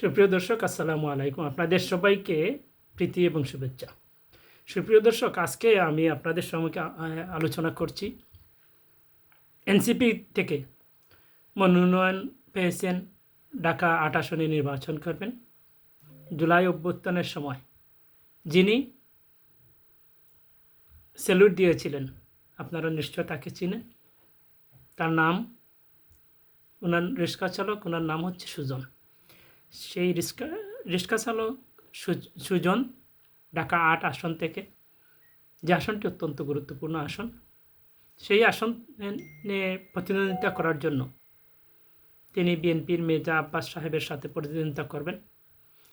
সুপ্রিয় দর্শক, আসসালামু আলাইকুম। আপনাদের সবাইকে প্রীতি এবং শুভেচ্ছা। সুপ্রিয় দর্শক, আজকে আমি আপনাদের সঙ্গে আলোচনা করছি এনসিপি থেকে মনোনয়ন পেয়েছেন ঢাকা আট আসনে নির্বাচন করবেন জুলাই অভ্যুত্থানের সময়। যিনি স্যালুট দিয়েছিলেন, আপনারা নিশ্চয় তাকে চিনেন। তার নাম, ওনার রিক্সা চালক, ওনার নাম হচ্ছে সুজন। সেই রিক্সা রিক্সা চালক সুজন ঢাকা আট আসন থেকে। যে আসনটি অত্যন্ত গুরুত্বপূর্ণ আসন। সেই আসন প্রতিদ্বন্দ্বিতা করার জন্য তিনি বিএনপির মির্জা আব্বাস সাহেবের সাথে প্রতিদ্বন্দ্বিতা করবেন।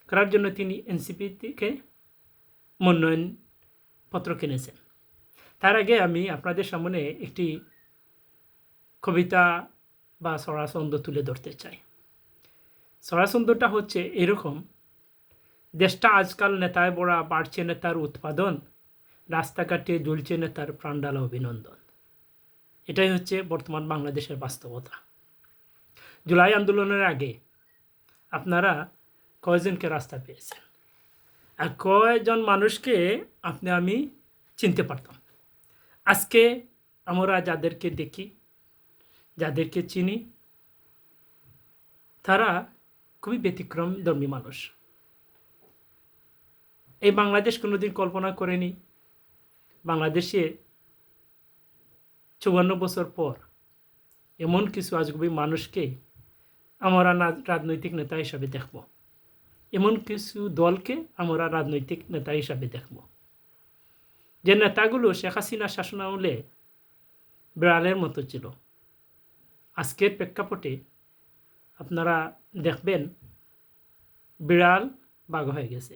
করার জন্য তিনি এনসিপি থেকে মনোনয়ন পত্র কিনেছেন। তার আগে আমি আপনাদের সামনে একটি কবিতা বা সরাসন্দ তুলে ধরতে চাই। সরাসন্দটা হচ্ছে এরকম, দেশটা আজকাল নেতায় বড়া বাড়ছে নেতার উৎপাদন, রাস্তাঘাটে জ্বলছে নেতার প্রাণডালা অভিনন্দন। এটাই হচ্ছে বর্তমান বাংলাদেশের বাস্তবতা। জুলাই আন্দোলনের আগে আপনারা কয়জনকে রাস্তা পেয়েছেন? আর কয়জন মানুষকে আপনি আমি চিনতে পারতাম? আজকে আমরা যাদেরকে দেখি, যাদেরকে চিনি, তারা খুবই ব্যতিক্রম ধর্মী মানুষ। এই বাংলাদেশ কোনোদিন কল্পনা করেনি, বাংলাদেশে চুয়ান্ন বছর পর এমন কিছু আজগুবি মানুষকে আমরা রাজনৈতিক নেতা হিসাবে দেখব। এমন কিছু দলকে আমরা রাজনৈতিক নেতা হিসাবে দেখব। যে নেতাগুলো শেখ হাসিনা শাসনামলে বিড়ালের মতো ছিল। আজকের প্রেক্ষাপটে আপনারা দেখবেন বিড়াল বাঘ হয়ে গেছে।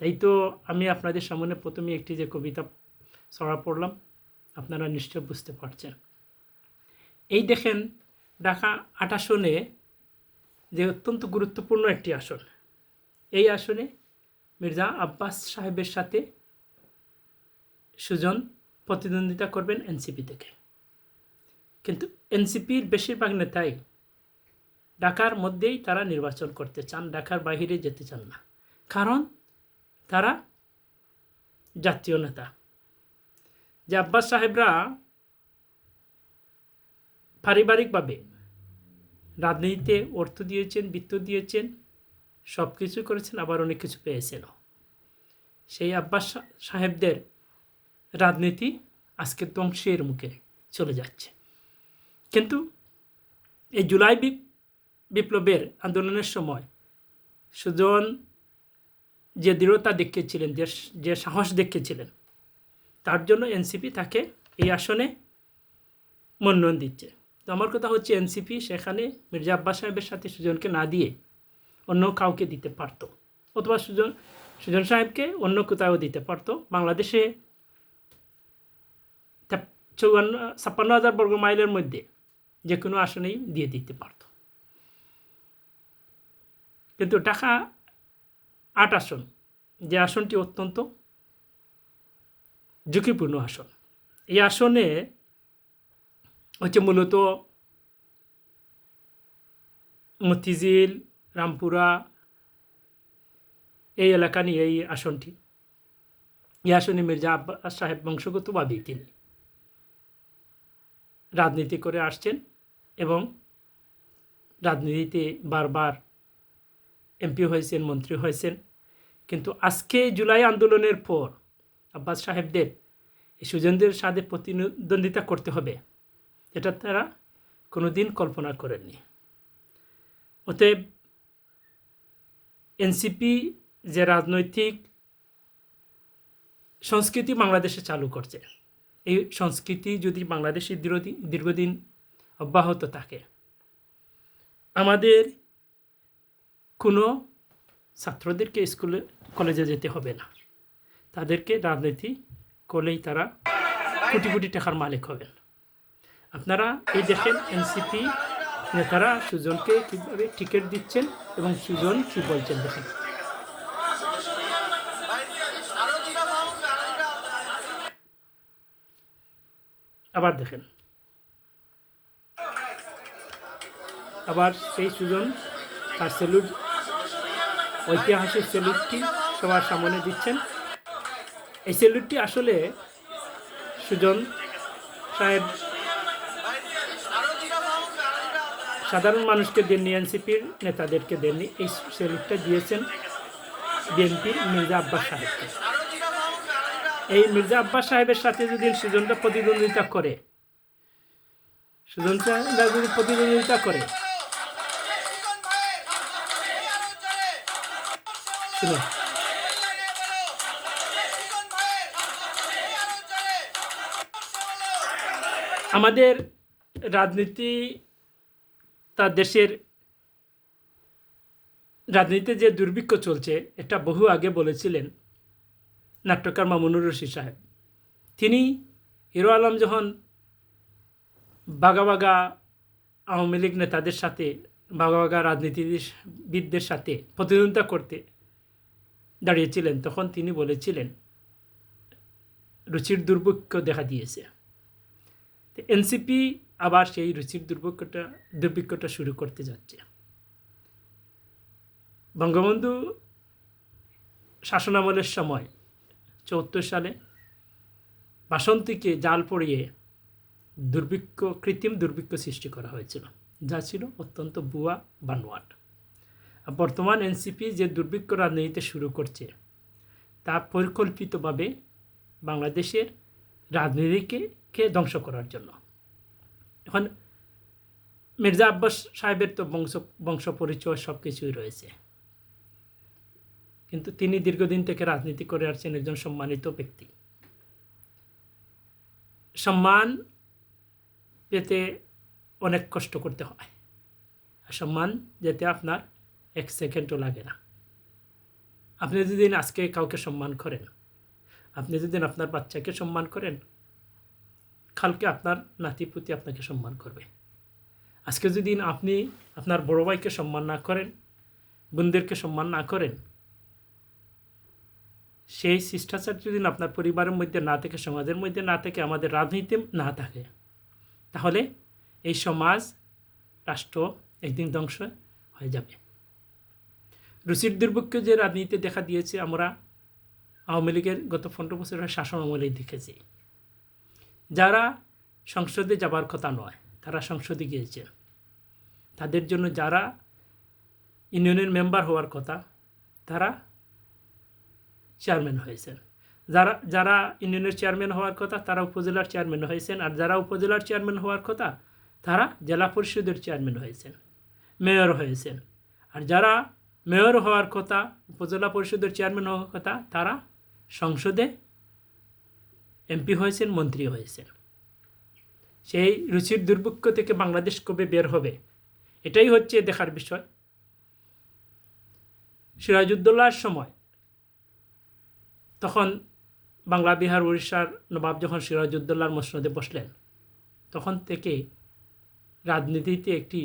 তাই তো আমি আপনাদের সামনে প্রথমে একটি যে কবিতা ছড়া পড়লাম, আপনারা নিশ্চয় বুঝতে পারছেন। এই দেখেন, ঢাকা আট আসনে যে অত্যন্ত গুরুত্বপূর্ণ একটি আসন, এই আসনে মির্জা আব্বাস সাহেবের সাথে সুজন প্রতিদ্বন্দ্বিতা করবেন এনসিপি থেকে। কিন্তু এনসিপির বেশিরভাগ নেতাই ঢাকার মধ্যেই তারা নির্বাচন করতে চান, ঢাকার বাইরে যেতে চান না। কারণ তারা জাতীয় নেতা। যে আব্বাস সাহেবরা পারিবারিকভাবে রাজনীতিতে অর্থ দিয়েছেন, বৃত্ত দিয়েছেন সব কিছু করেছেন, আবার অনেক কিছু পেয়েছেনও। সেই আব্বাস সাহেবদের রাজনীতি আজকে ধ্বংসের মুখে চলে যাচ্ছে। কিন্তু এই জুলাই বিপ্লবের আন্দোলনের সময় সুজন যে দৃঢ়তা দেখিয়েছিলেন, যে যে সাহস দেখিয়েছিলেন, তার জন্য এনসিপি তাকে এই আসনে মনোনয়ন দিচ্ছে। তো আমার কথা হচ্ছে এনসিপি সেখানে মির্জা আব্বাস সাহেবের সাথে সুজনকে না দিয়ে অন্য কাউকে দিতে পারতো, অথবা সুজন সুজন সাহেবকে অন্য কোথাও দিতে পারতো। বাংলাদেশে চৌয়ান্ন, ছাপ্পান্ন হাজার বর্গ মাইলের মধ্যে যে কোনো আসনেই দিয়ে দিতে পারত। কিন্তু ঢাকা আট আসন, যে আসনটি অত্যন্ত ঝুঁকিপূর্ণ আসন। এই আসনে হচ্ছে মূলত মতিঝিল, রামপুরা, এই এলাকা নিয়ে এই আসনটি। এই আসনে মির্জা আব্বাস সাহেব বংশগতভাবেই তিনি। রাজনীতি করে আসছেন এবং রাজনীতিতে বারবার এমপি হয়েছেন, মন্ত্রী হয়েছেন। কিন্তু আজকে জুলাই আন্দোলনের পর আব্বাস সাহেবদের, এই সুজনদের সাথে প্রতিদ্বন্দ্বিতা করতে হবে। এটা তারা কোনো দিন কল্পনা করেননি। অতএব এনসিপি যে রাজনৈতিক সংস্কৃতি বাংলাদেশে চালু করছে, এই সংস্কৃতি যদি বাংলাদেশে দীর্ঘদিন দীর্ঘদিন অব্যাহত থাকে, আমাদের কোনো ছাত্রদেরকে স্কুলে, কলেজে যেতে হবে না। তাদেরকে রাজনীতি করলেই তারা কোটি কোটি টাকার মালিক হবেন। আপনারা এই দেখেন এনসিপি নেতারা সুজনকে কীভাবে টিকিট দিচ্ছেন এবং সুজন কী বলছেন দেখেন। আবার দেখেন। আবার সেই সুজন তার সেলুট ঐতিহাসিক সেলুটটি সবার সামনে দিচ্ছেন। এই সেলুটটি আসলে সুজন সাহেব সাধারণ মানুষকে দেননি, এনসিপির নেতাদেরকে দেননি। এই সেলুটটা দিয়েছেন বিএনপির মির্জা আব্বাস সাহেবকে। এই মির্জা আব্বাস সাহেবের সাথে যদি সুজনটা প্রতিদ্বন্দ্বিতা করে, সুজন সাহেবরা যদি প্রতিদ্বন্দ্বিতা করে শুনুন আমাদের রাজনীতি, তার দেশের রাজনীতিতে যে দুর্ভিক্ষ চলছে, এটা বহু আগে বলেছিলেন নাট্যকার মামুনুর রশিদ সাহেব। তিনি হিরো আলম যখন বাগা বাগা আওয়ামী লীগ নেতাদের সাথে, বাগা বাগা রাজনীতিবিদদের সাথে প্রতিদ্বন্দ্বিতা করতে দাঁড়িয়েছিলেন, তখন তিনি বলেছিলেন, রুচির দুর্ভিক্ষ দেখা দিয়েছে। এনসিপি আবার সেই রুচির দুর্ভিক্ষটা দুর্ভিক্ষটা শুরু করতে যাচ্ছে। বঙ্গবন্ধু শাসনামলের সময় চৌত্তর সালে বাসন্তীকে জাল পড়িয়ে দুর্ভিক্ষ কৃত্রিম দুর্ভিক্ষ সৃষ্টি করা হয়েছিল। যা ছিল অত্যন্ত বুয়া বানোয়াট। বর্তমান এনসিপি যে দুর্ভিক্ষ রাজনীতিতে শুরু করছে, তা পরিকল্পিতভাবে বাংলাদেশের রাজনীতিকে ধ্বংস করার জন্য? এখন মির্জা আব্বাস সাহেবের তো বংশ বংশ পরিচয় সব কিছুই রয়েছে। কিন্তু তিনি দীর্ঘদিন থেকে রাজনীতি করে আসছেন একজন সম্মানিত ব্যক্তি। সম্মান পেতে অনেক কষ্ট করতে হয়। সম্মান যেতে আপনার এক সেকেন্ডও লাগে না। আপনি যদি আজকে কাউকে সম্মান করেন, আপনি যদি আপনার বাচ্চাকে সম্মান করেন, কালকে আপনার নাতিপুতি আপনাকে সম্মান করবে। আজকে যদি আপনি আপনার বড় ভাইকে সম্মান না করেন, বোনদেরকে সম্মান না করেন, সেই শিষ্টাচার যদি আপনার পরিবারের মধ্যে না থাকে, সমাজের মধ্যে না থাকে, আমাদের রাজনীতি না থাকে, তাহলে এই সমাজ, রাষ্ট্র একদিন ধ্বংস হয়ে যাবে। রুচির দুর্ভিক্ষ যে রাজনীতিতে দেখা দিয়েছে, আমরা আওয়ামী লীগের গত পনেরো বছরের শাসন আমলেই দেখেছি। যারা সংসদে যাবার কথা নয়, তারা সংসদে গিয়েছে তাদের জন্য যারা ইউনিয়নের মেম্বার হওয়ার কথা, তারা চেয়ারম্যান হয়েছেন। যারা যারা ইউনিয়নের চেয়ারম্যান হওয়ার কথা, তারা উপজেলার চেয়ারম্যান হয়েছেন। আর যারা উপজেলার চেয়ারম্যান হওয়ার কথা, তারা জেলা পরিষদের চেয়ারম্যান হয়েছেন, মেয়র হয়েছেন। আর যারা মেয়র হওয়ার কথা, উপজেলা পরিষদের চেয়ারম্যান হওয়ার কথা, তারা সংসদে এমপি হয়েছেন, মন্ত্রী হয়েছেন। সেই রুচির দুর্ভিক্ষ থেকে বাংলাদেশ কবে বের হবে, এটাই হচ্ছে দেখার বিষয়। সিরাজউদ্দৌলার সময় তখন বাংলা, বিহার, উড়িষ্যার নবাব যখন সিরাজউদ্দৌলার মসনদে বসলেন, তখন থেকে রাজনীতিতে একটি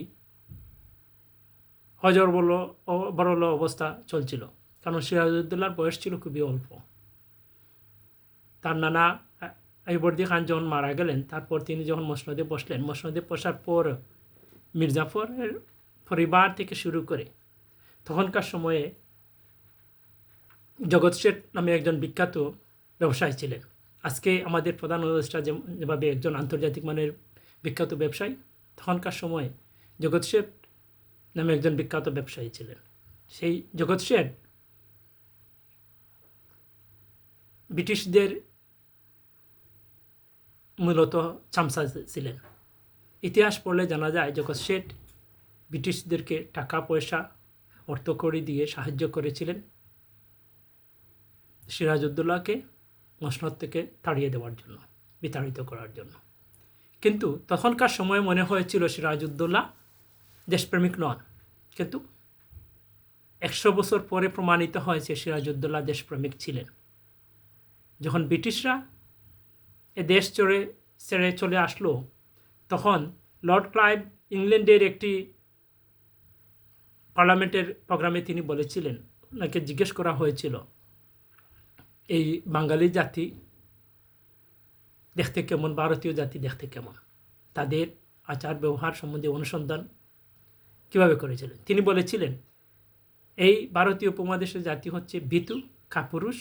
হজর বলো বড়ল অবস্থা চলছিল। কারণ সিরাজউদ্দৌলার বয়স ছিল খুবই অল্প। তার নানা আইবর্দি খান যখন মারা গেলেন, তারপর তিনি যখন মসনদে বসলেন, মসনদে বসার পর মির্জাফরের পরিবার থেকে শুরু করে তখনকার সময়ে জগৎ শেঠ নামে একজন বিখ্যাত ব্যবসায়ী ছিলেন। আজকে আমাদের প্রধান উপদেষ্টা যেভাবে একজন আন্তর্জাতিক মানের বিখ্যাত ব্যবসায়ী, তখনকার সময়ে জগৎ শেঠ নামে একজন বিখ্যাত ব্যবসায়ী ছিলেন। সেই জগৎ শেঠ ব্রিটিশদের মূলত চামচা ছিলেন। ইতিহাস পড়লে জানা যায়, জগৎ শেঠ ব্রিটিশদেরকে টাকা, পয়সা, অর্থকড়ি দিয়ে সাহায্য করেছিলেন সিরাজউদ্দৌলাকে মসনদ থেকে তাড়িয়ে দেওয়ার জন্য, বিতাড়িত করার জন্য। কিন্তু তখনকার সময় মনে হয়েছিল সিরাজউদ্দৌলা দেশপ্রেমিক নন কিন্তু একশো বছর পরে প্রমাণিত হয় হয়েছে সিরাজউদ্দৌলা দেশপ্রেমিক ছিলেন। যখন ব্রিটিশরা এ দেশ চড়ে ছেড়ে চলে আসলো, তখন লর্ড ক্লাইভ ইংল্যান্ডের একটি পার্লামেন্টের প্রোগ্রামে তিনি বলেছিলেন, ওনাকে জিজ্ঞেস করা হয়েছিল, এই বাঙালি জাতি দেখতে কেমন? ভারতীয় জাতি দেখতে কেমন? তাদের আচার ব্যবহার সম্বন্ধে অনুসন্ধান কীভাবে করেছিলেন তিনি বলেছিলেন এই ভারতীয় উপমহাদেশের জাতি হচ্ছে ভীতু কাপুরুষ